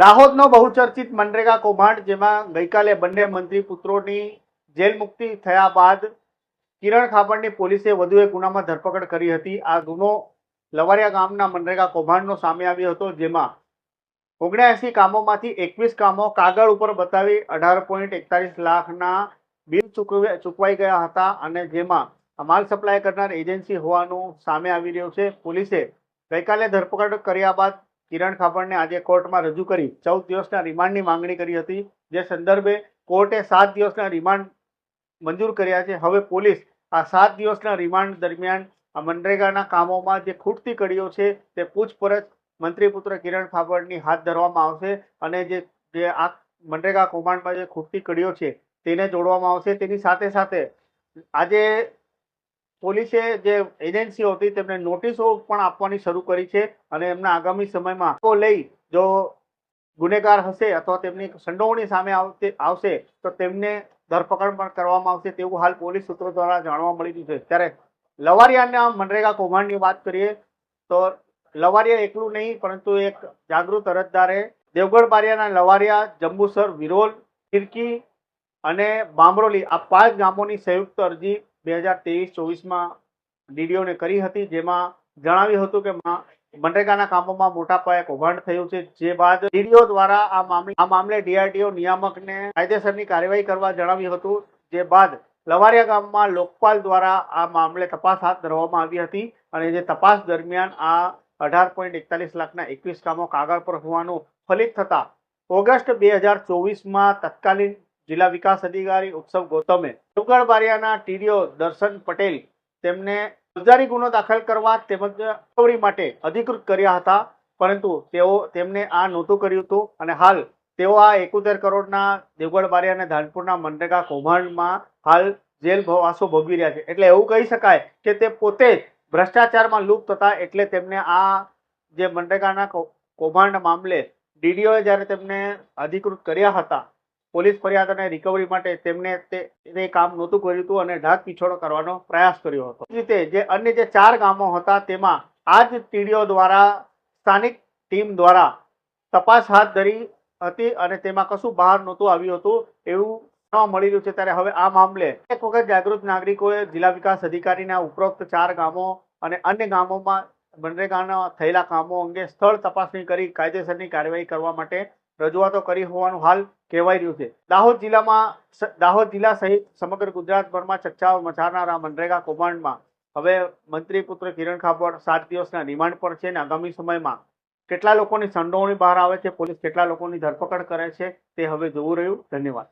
દાહોદનો બહુચર્ચિત મનરેગા કૌભાંડ, જેમાં ગઈકાલે બંને મંત્રી પુત્રોની જેલ મુક્તિ થયા બાદ કિરણ ખાપડની પોલીસે વધુ એક ગુનામાં ધરપકડ કરી હતી. આ ગુનો લવારિયા ગામના મનરેગા કૌભાંડનો સામે આવ્યો હતો, જેમાં ઓગણ્યાસી કામોમાંથી એકવીસ કામો કાગળ ઉપર બતાવી અઢાર પોઈન્ટ એકતાલીસ લાખના બિલ ચૂકવે, ચૂકવાઈ ગયા હતા અને જેમાં માલ સપ્લાય કરનાર એજન્સી હોવાનું સામે આવી રહ્યું છે. પોલીસે ગઈકાલે ધરપકડ કર્યા બાદ કિરણ ખાપડને આજે કોર્ટમાં રજૂ કરી. ચૌદ દિવસના રિમાન્ડની માંગણી કરી હતી. જે સંદર્ભે કોર્ટે સાત દિવસના રિમાન્ડ મંજૂર કર્યા છે. હવે પોલીસ આ સાત દિવસના રિમાન્ડ દરમિયાન આ મનરેગાના કામોમાં જે ખૂટતી કડીઓ છે તે પૂછપરછ મંત્રીપુત્ર કિરણ ખાપડની હાથ ધરવામાં આવશે અને જે જે આ મનરેગા કૌભાંડમાં જે ખૂટતી કડીઓ છે તેને જોડવામાં આવશે. તેની સાથે સાથે આજે પોલીસે જે એજન્સીઓ હતી તેમને નોટિસો પણ આપવાની શરૂ કરી છે અને એમના આગામી સમયમાં તો લઈ જો ગુનેગાર હશે અથવા તેમની સંડોવણી સામે આવશે, તો તેમને ધરપકડ પણ કરવામાં આવશે તેવું હાલ પોલીસ સૂત્રો દ્વારા જાણવા મળી રહ્યું છે. ત્યારે લવારિયાના મનરેગા કૌભાંડની વાત કરીએ, તો લવારિયા એકલું નહીં, પરંતુ એક જાગૃત અરજદારે દેવગઢ બારિયાના લવારિયા જંબુસર વિરોલ ફિરકી અને બામરોલી આ પાંચ ગામોની સંયુક્ત અરજી બે હજાર ત્રેવીસ ચોવીસમાં ડીડીઓને કરી હતી, જેમાં જણાવ્યું હતું કે મનરેગાના કામોમાં મોટા પાયે કૌભાંડ થયું છે, જે બાદ ડીડીઓ દ્વારા આ મામલે આ મામલે ડીઆરડીઓ નિયામકને કાયદેસરની કાર્યવાહી કરવા જણાવ્યું હતું, જે બાદ લવારિયા ગામમાં લોકપાલ દ્વારા આ મામલે તપાસ હાથ ધરવામાં આવી હતી અને જે તપાસ દરમિયાન આ અઢાર પોઈન્ટ એકતાલીસ લાખના એકવીસ કામો કાગળ પર હોવાનું ફલિત થતા ઓગસ્ટ બે હજાર ચોવીસમાં તત્કાલીન જિલ્લા વિકાસ અધિકારી ઉત્સવ ગૌતમે દેવગઢ ટીડીઓ દર્શન પટેલ તેમને ફોજદારી ગુનો દાખલ કરવા તેમજ રિકવરી માટે અધિકૃત કર્યા હતા. પરંતુ તેઓ તેમને આ નહોતું કર્યું હતું અને હાલ તેઓ આ એકોતેર કરોડના દેવગઢ બારિયા અને ધાનપુરના મનરેગા કૌભાંડમાં હાલ જેલ ભવાસો ભોગવી રહ્યા છે. એટલે એવું કહી શકાય કે તે પોતે ભ્રષ્ટાચારમાં લુપ્ત હતા એટલે તેમને આ જે મનરેગાના કૌભાંડ મામલે ડીડીઓએ જ્યારે તેમને અધિકૃત કર્યા હતા પોલીસ ફરિયાદ અને રિકવરી માટે તેમને તે કામ નહોતું કર્યું હતું અને ઢાક પીછોડો કરવાનો પ્રયાસ કર્યો હતો. રીતે જે અન્ય જે ચાર ગામો હતા તેમાં આ જ ટીડીઓ દ્વારા, સ્થાનિક ટીમ દ્વારા તપાસ હાથ ધરી હતી અને તેમાં કશું બહાર નહોતું આવ્યું હતું એવું મળી રહ્યું છે. ત્યારે હવે આ મામલે એક વખત જાગૃત નાગરિકોએ જિલ્લા વિકાસ અધિકારીના ઉપરોક્ત ચાર ગામો અને અન્ય ગામોમાં મનરેગાના થયેલા કામો અંગે સ્થળ તપાસણી કરી કાયદેસરની કાર્યવાહી કરવા માટે રજૂઆતો કરી હોવાનું હાલ કહેવાઈ રહ્યું છે. દાહોદ જિલ્લામાં દાહોદ જિલ્લા સહિત સમગ્ર ગુજરાતભરમાં ચર્ચાઓ મચાવનારા મનરેગા કૌભાંડમાં હવે મંત્રી પુત્ર કિરણ ખાપર સાત દિવસના રિમાન્ડ પર છે અને આગામી સમયમાં કેટલા લોકોની સંડોવણી બહાર આવે છે, પોલીસ કેટલા લોકોની ધરપકડ કરે છે તે હવે જોવું રહ્યું. ધન્યવાદ.